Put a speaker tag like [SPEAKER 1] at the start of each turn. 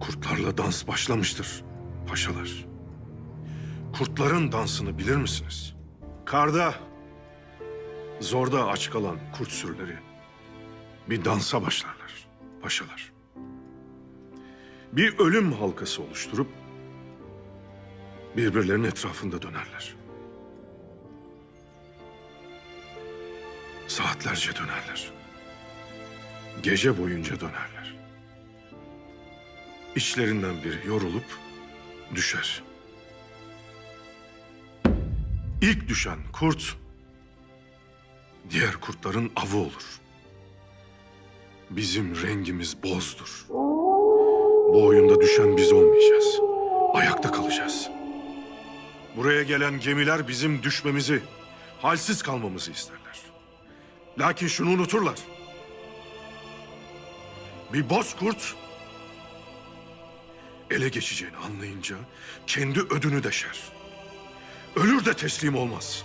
[SPEAKER 1] Kurtlarla dans başlamıştır paşalar. Kurtların dansını bilir misiniz? Karda, zorda aç kalan kurt sürüleri bir dansa başlarlar paşalar. Bir ölüm halkası oluşturup birbirlerinin etrafında dönerler. Saatlerce dönerler. Gece boyunca dönerler. İçlerinden biri yorulup düşer. İlk düşen kurt diğer kurtların avı olur. Bizim rengimiz bozdur. Bu oyunda düşen biz olmayacağız. Ayakta kalacağız. Buraya gelen gemiler bizim düşmemizi, halsiz kalmamızı isterler. Lakin şunu unuturlar. Bir bozkurt ele geçeceğini anlayınca kendi ödünü deşer. Ölür de teslim olmaz.